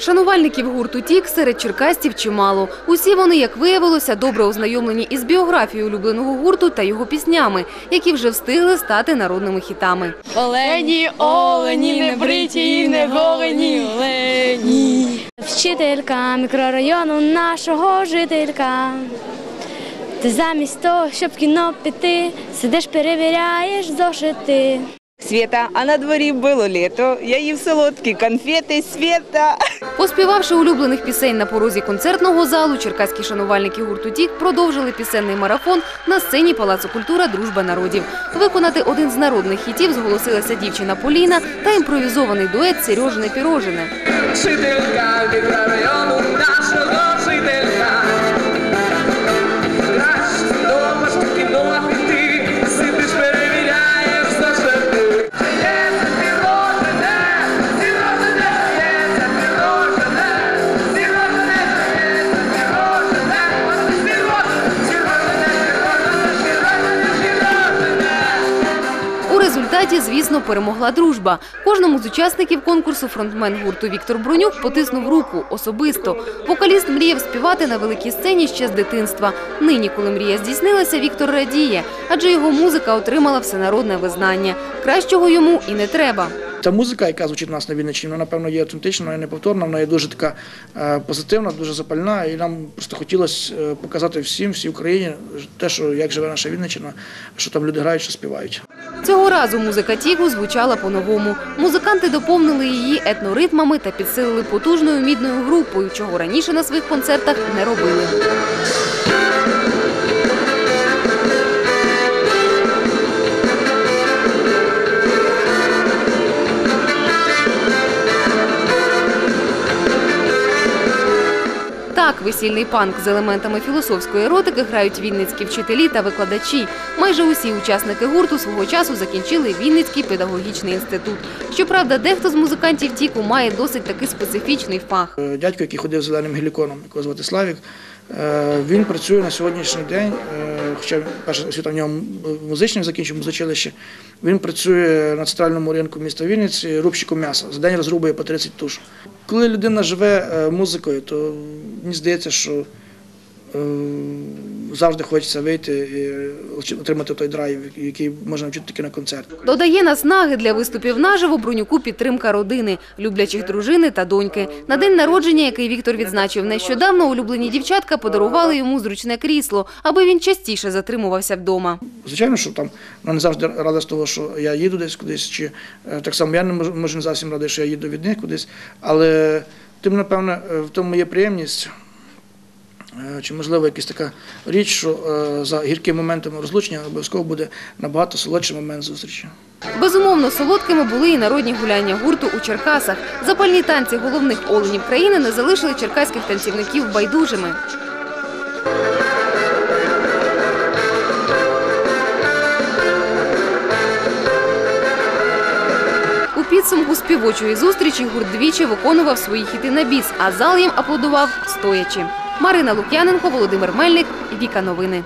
Шанувальників гурту «Тік» серед черкастів чимало. Усі вони, як виявилося, добре ознайомлені із біографією улюбленого гурту та його піснями, які вже встигли стати народними хітами. Олені, олені, не бриті і не голені, олені. Вчителька мікрорайону нашого жителька. Ти замість того, щоб в кіно піти, сидиш, перевіряєш зошити. Света, а на дворі було літо. Я їв солодкі конфети Света. Поспівавши улюблених пісень на порозі концертного залу, черкаські шанувальники гурту «Тік» продовжили пісенний марафон на сцені Палацу культура Дружба народів. Виконати один з народних хітів зголосилася дівчина Поліна та імпровізований дует Сережине Пірожине. Жителька мікрорайону результаті, звісно, перемогла дружба. Кожному з учасників конкурсу фронтмен гурту Віктор Бронюк потиснув руку особисто. Вокаліст мріяв співати на великій сцені ще з дитинства. Нині, коли мрія здійснилася, Віктор радіє, адже його музика отримала всенародне визнання. Кращого йому і не треба. Та музика, яка звучить у нас на Вінниччині, вона, напевно, є автентична, є неповторна, вона є дуже така е, позитивна, дуже запальна. І нам просто хотілося е, показати всім, всій Україні, те, що як живе наша Вінниччина, що там люди грають, що співають. Цього разу музика Тігу звучала по-новому. Музиканти доповнили її етноритмами та підсилили потужною мідною групою, чого раніше на своїх концертах не робили. Так, весільний панк з елементами філософської еротики грають вінницькі вчителі та викладачі. Майже усі учасники гурту свого часу закінчили Вінницький педагогічний інститут. Щоправда, дехто з музикантів тіку має досить таки специфічний фах. Е, Дядько, який ходив з зеленим геліконом, якого звати Славік, е, він працює на сьогоднішній день, е, хоча перша освіта в нього музичне закінчив музичилище, він працює на центральному ринку міста Вінниці рубщиком м'яса. За день розрубує по 30 туш. Коли людина живе е, музикою, то мені здається, що завжди хочеться вийти і отримати той драйв, який можна вчити тільки на концерті. Додає наснаги для виступів наживо Бронюку підтримка родини, люблячих дружини та доньки. На день народження, який Віктор відзначив нещодавно, улюблені дівчатка подарували йому зручне крісло, аби він частіше затримувався вдома. Звичайно, що там вона не завжди рада з того, що я їду десь кудись, чи е, так само я не можу, не зовсім радий, що я їду від них кудись. Але тим, напевно, в тому є приємність, чи можливо якась така річ, що е, за гірким моментом розлучення обов'язково буде набагато солодший момент зустрічі. Безумовно, солодкими були і народні гуляння гурту у Черкасах. Запальні танці головних оленів країни не залишили черкаських танцівників байдужими. Підсумку співочої зустрічі гурт двічі виконував свої хіти на біс, а зал їм аплодував стоячи. Марина Лук'яненко, Володимир Мельник, Віка Новини.